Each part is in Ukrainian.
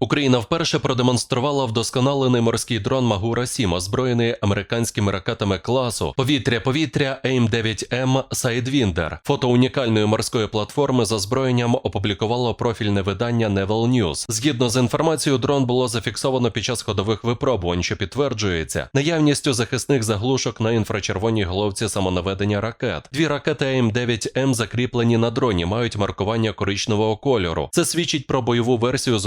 Україна вперше продемонструвала вдосконалений морський дрон Магура 7, озброєний американськими ракетами класу повітря-повітря AIM-9M Sidewinder. Фото унікальної морської платформи з озброєнням опублікувало профільне видання Naval News. Згідно з інформацією, дрон було зафіксовано під час ходових випробувань, що підтверджується наявністю захисних заглушок на інфрачервоній головці самонаведення ракет. Дві ракети AIM-9M закріплені на дроні, мають маркування коричневого кольору. Це свідчить про бойову версію з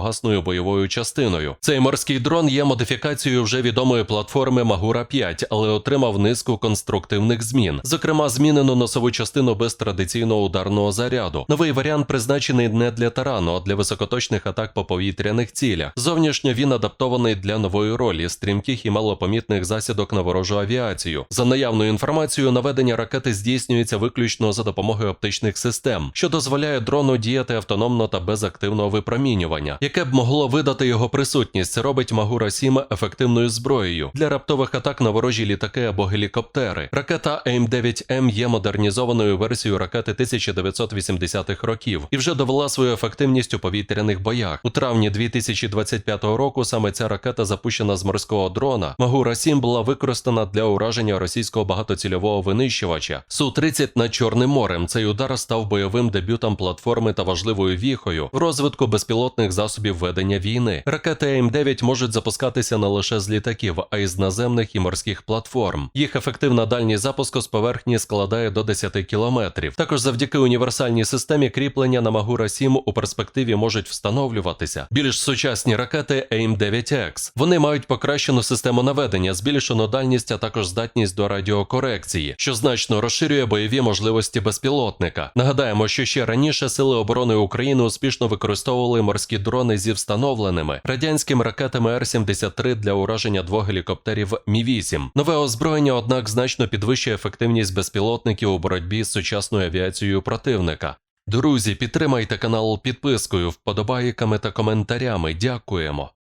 уламково-фугасною бойовою частиною. Цей морський дрон є модифікацією вже відомої платформи Магура 5, але отримав низку конструктивних змін. Зокрема, змінено носову частину без традиційного ударного заряду. Новий варіант призначений не для тарану, а для високоточних атак по повітряних цілях. Зовнішньо він адаптований для нової ролі, стрімких і малопомітних засідок на ворожу авіацію. За наявною інформацією, наведення ракети здійснюється виключно за допомогою оптичних систем, що дозволяє дрону діяти автономно та без активного випромінювання, яке б могло видати його присутність. Це робить Магура 7 ефективною зброєю для раптових атак на ворожі літаки або гелікоптери. Ракета AIM-9M є модернізованою версією ракети 1980-х років і вже довела свою ефективність у повітряних боях. У травні 2025 року саме ця ракета, запущена з морського дрона, Магура 7 була використана для ураження російського багатоцільового винищувача Су-30 над Чорним морем. Цей удар став бойовим дебютом платформи та важливою віхою в розвитку безпілотних засобів ведення війни. Ракети АІМ-9 можуть запускатися не лише з літаків, а й з наземних і морських платформ. Їх ефективна дальність запуску з поверхні складає до 10 кілометрів. Також завдяки універсальній системі кріплення на Магура 7 у перспективі можуть встановлюватися більш сучасні ракети AIM-9X. Вони мають покращену систему наведення, збільшену дальність, а також здатність до радіокорекції, що значно розширює бойові можливості безпілотника. Нагадаємо, що ще раніше сили оборони України успішно використовували морські дрони зі встановленими радянськими ракетами Р-73 для ураження двох гелікоптерів Мі-8. Нове озброєння, однак, значно підвищує ефективність безпілотників у боротьбі з сучасною авіацією противника. Друзі, підтримайте канал підпискою, вподобайками та коментарями. Дякуємо.